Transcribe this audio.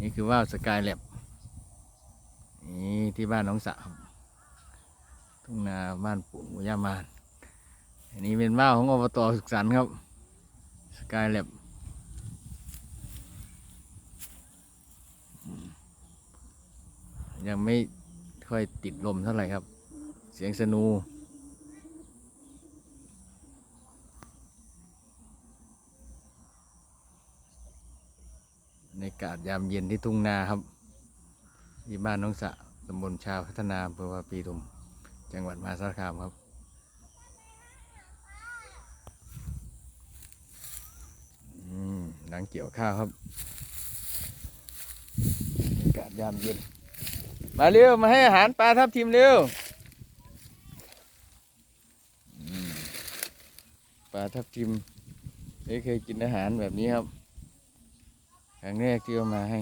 นี่คือว่าวสกายแลบนี่ที่บ้านน้องสะครับทุ่งนาบ้านปู่ย่ามานอันนี้เป็นว่าวของอบตสุขสันต์ครับสกายแลบยังไม่ค่อยติดลมเท่าไหร่ครับ เสียงสนู ในอากาศยามเย็นที่ทุ่งนาครับที่บ้านน้องสะตำบลชาวพัฒนาอำเภอวาปีทุม จังหวัดมหาสารคามครับอืมหลังเกี่ยวข้าวครับอากาศยามเย็น มาเร็ว มาให้อาหารปลาทับทิมเร็วปลาทับทิมไม่เคยกินอาหารแบบนี้ครับ ครั้งแรกที่เอามาให้